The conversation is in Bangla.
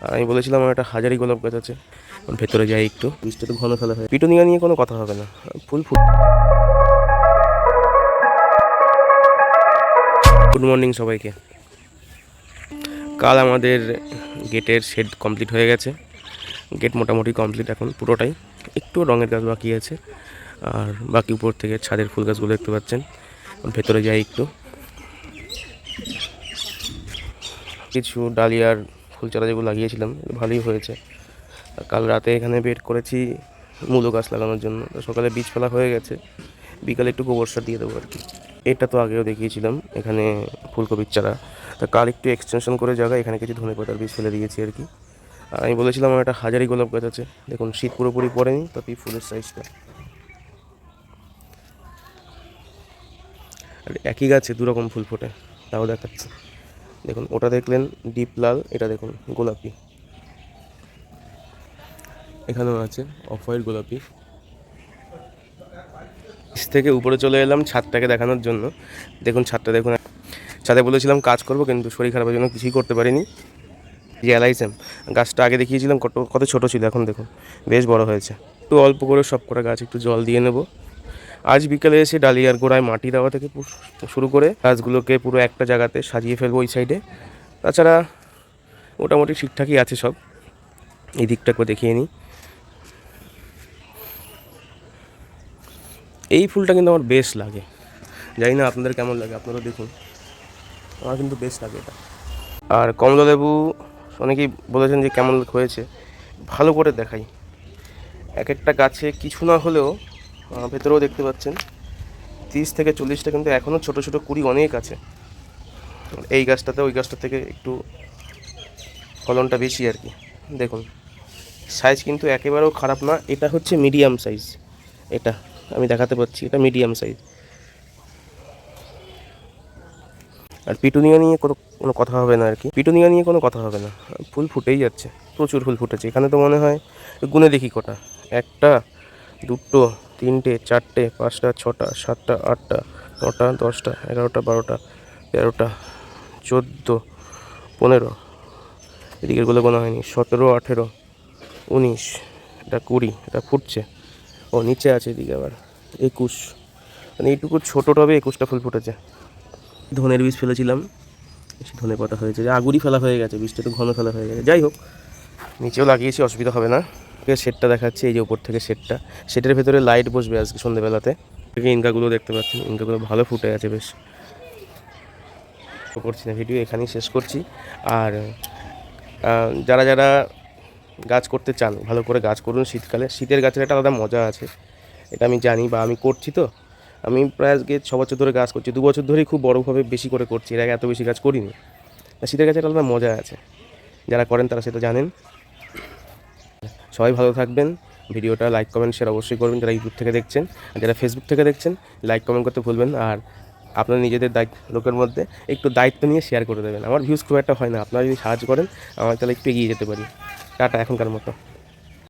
আর আমি বলেছিলাম আমার একটা হাজারি গোলাপ গাছ আছে। ভেতরে যাই একটু। বৃষ্টি তো ঘন ফেলা হয়। পিটুনিয়া নিয়ে কোনো কথা হবে না। ফুল ফুল গুড মর্নিং সবাইকে। কাল আমাদের গেটের শেড কমপ্লিট হয়ে গেছে। গেট মোটামুটি কমপ্লিট এখন পুরোটাই। একটু রঙের গাছ বাকি আছে। আর বাকি উপর থেকে ছাদের ফুল গাছগুলো দেখতে পাচ্ছেন। ভেতরে যাই একটু। কিছু ডালিয়ার ফুল চারা যেগুলো লাগিয়েছিলাম ভালোই হয়েছে। কাল রাতে এখানে বেড করেছি মূলো গাছ লাগানোর জন্য। সকালে বীজ ফেলা হয়ে গেছে, বিকালে একটু গোবর সার দিয়ে দেবো আর কি। এটা তো আগেও দেখিয়েছিলাম, এখানে ফুলকপির চারা। তা কাল একটু এক্সটেনশন করে জায়গা এখানে কিছু ধনে পাতার বীজ ফেলে দিয়েছি আর কি। আর আমি বলেছিলাম আমার একটা হাজারি গোলাপ গাছ আছে, দেখুন শীত পুরোপুরি পড়েনি তাতেই ফুলের সাইজটা আর একই গাছে দুরকম ফুল ফোটে, তাও দেখাচ্ছে। দেখুন, ওটা দেখলেন ডিপ লাল, এটা দেখুন, গোলাপি। এখানেও আছে অফ হোয়াইট গোলাপি। থেকে উপরে চলে এলাম ছাদটাকে দেখানোর জন্য। দেখুন, ছাদটা দেখুন। ছাদে বলেছিলাম কাজ করব, কিন্তু শরীর খারাপের জন্য কিছুই করতে পারিনি। যে গাছটা আগে দেখিয়েছিলাম, কত কত ছোটো ছিল, এখন দেখুন, বেশ বড় হয়েছে। একটু অল্প করে সব কটা গাছ একটু জল দিয়ে নেব। আজ বিকেলে এসে ডালিয়ার গোড়ায় মাটি দেওয়া থেকে শুরু করে গাছগুলোকে পুরো একটা জায়গাতে সাজিয়ে ফেলব ওই সাইডে। তাছাড়া মোটামুটি ঠিকঠাকই আছে সব। এই দিকটাকে দেখিয়ে নিই। এই ফুলটা কিন্তু আমার বেশ লাগে। জানি না আপনাদের কেমন লাগে আপনারা দেখুন। আমার কিন্তু বেশ লাগে এটা। আর কমলালেবু অনেকেই বলেছেন যে কেমন হয়েছে, ভালো করে দেখাই। এক একটা গাছে কিছু না হলেও ভেতরেও দেখতে পাচ্ছেন। তিরিশ থেকে চল্লিশটা কিন্তু এখনও ছোটো ছোটো কুড়ি অনেক আছে। এই গাছটাতে, ওই গাছটা থেকে একটু ফলনটা বেশি আর কি। দেখুন সাইজ কিন্তু একেবারেও খারাপ না। এটা হচ্ছে মিডিয়াম সাইজ এটা আমি দেখাতে পাচ্ছি, এটা মিডিয়াম সাইজ আর পিটুনিয়া নিয়ে কোনো কোনো কথা হবে না আর কি। পিটুনিয়া নিয়ে কোনো কথা হবে না। ফুল ফুটেই যাচ্ছে, প্রচুর ফুল ফুটেছে। এখানে তো মনে হয় গুনে দেখি কটা। একটা, দুটো তিনটে, চারটে, পাঁচটা, ছটা, সাতটা, আটটা, নটা, দশটা, এগারোটা, বারোটা, তেরোটা, চোদ্দ, পনেরো। এদিকেরগুলো গোনা হয়নি, সতেরো, আঠেরো, উনিশ, এটা কুড়ি, এটা ফুটছে। ও, নিচে আছে এদিকে আবার, একুশ। মানে এইটুকু ছোটো টবে একুশটা ফুল ফুটেছে। ধনের বীজ ফেলেছিলাম বেশি ধনে পাতা হয়েছে। যে আগুরই ফেলা হয়ে গেছে বীজটা তো ঘন ফেলা হয়ে গেছে। যাই হোক, নিচেও লাগিয়েছি, অসুবিধা হবে না। সেটটা দেখাচ্ছে, এই যে উপর থেকে সেটটা সেটের ভেতরে লাইট বসবে আজকে সন্ধ্যেবেলাতে থেকে ইনকাগুলো দেখতে পাচ্ছেন, ইনকাগুলো ভালো ফুটে আছে বেশ। করছি না ভিডিও এখানেই শেষ করছি। আর যারা যারা গাছ করতে চান, ভালো করে গাছ করুন শীতকালে। শীতের গাছের একটা আলাদা মজা আছে, এটা আমি জানি বা আমি করছি তো। আমি প্রায় আজকে ছ বছর ধরে গাছ করছি, দু বছর ধরেই খুব বড়োভাবে বেশি করে করছি, এর আগে এত বেশি গাছ করিনি। শীতের গাছের আলাদা মজা আছে, যারা করেন তারা সেটা জানেন। সবাই ভালো থাকবেন। ভিডিওটা লাইক, কমেন্ট শেয়ার অবশ্যই করবেন যারা ইউটিউব থেকে দেখছেন। আর যারা ফেসবুক থেকে দেখছেন লাইক কমেন্ট করতে ভুলবেন আর আপনার নিজেদের দায়িত্ব, লোকের মধ্যে একটু দায়িত্ব নিয়ে শেয়ার করে দেবেন। আমার ভিউজ খুব একটা হয় না। আপনারা যদি সাহায্য করেন, আমার তাহলে একটু এগিয়ে যেতে পারি। টাটা এখনকার মতো।